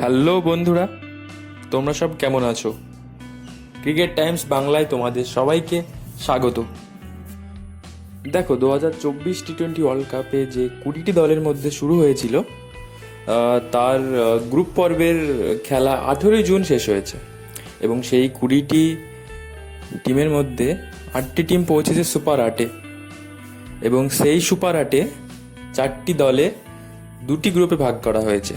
Hello বন্ধুরা, তোমরা সব কেমন আছো? ক্রিকেট টাইমস বাংলায় তোমাদের সবাইকে স্বাগত। দেখো, দু হাজার চব্বিশ টি টোয়েন্টি ওয়ার্ল্ড কাপে যে কুড়িটি দলের মধ্যে শুরু হয়েছিল তার গ্রুপ পর্বের খেলা আঠেরোই জুন শেষ হয়েছে এবং সেই কুড়িটি টিমের মধ্যে আটটি টিম পৌঁছেছে সুপার আটে এবং সেই সুপার আটে চারটি দলে দুটি গ্রুপে ভাগ করা হয়েছে।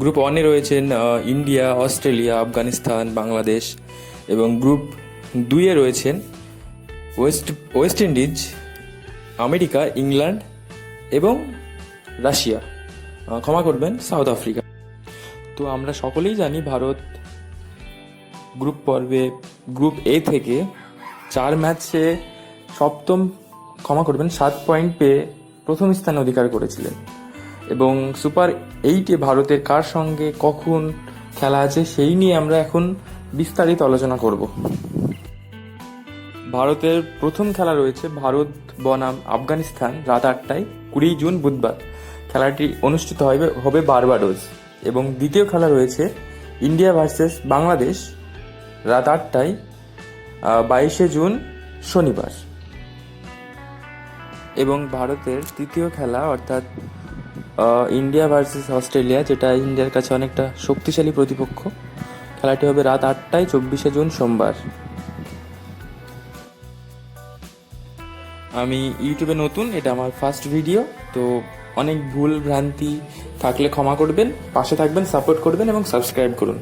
গ্রুপ ওয়ানে রয়েছেন ইন্ডিয়া, অস্ট্রেলিয়া, আফগানিস্তান, বাংলাদেশ এবং গ্রুপ দুইয়ে রয়েছেন west West Indies, America, England এবং রাশিয়া। ক্ষমা করবেন, সাউথ আফ্রিকা। তো আমরা সকলেই জানি ভারত গ্রুপ পর্বে, গ্রুপ এ থেকে চার ম্যাচে সপ্তম, ক্ষমা করবেন, সাত পয়েন্ট পেয়ে প্রথম স্থান অধিকার করেছিলেন। এবং সুপার এইটে ভারতের কার সঙ্গে কখন খেলা আছে সেই নিয়ে আমরা এখন বিস্তারিত আলোচনা করব। ভারতের প্রথম খেলা রয়েছে ভারত বনাম আফগানিস্তান রাত আটটায়, কুড়ি জুন বুধবার। খেলাটি অনুষ্ঠিত হবে হবে বারবাডোজ এবং দ্বিতীয় খেলা রয়েছে ইন্ডিয়া ভার্সেস বাংলাদেশ রাত আটটায় বাইশে জুন শনিবার। এবং ভারতের তৃতীয় খেলা অর্থাৎ ইন্ডিয়া ভার্সেস অস্ট্রেলিয়া, যেটা ইন্ডিয়ার কাছে অনেকটা শক্তিশালী প্রতিপক্ষ। খেলাটি হবে রাত আটটায়, চব্বিশে জুন, সোমবার। আমি ইউটিউবে নতুন, এটা আমার ফার্স্ট ভিডিও তো অনেক ভুল ভ্রান্তি থাকলে ক্ষমা করবেন, পাশে থাকবেন সাপোর্ট করবেন এবং সাবস্ক্রাইব করুন।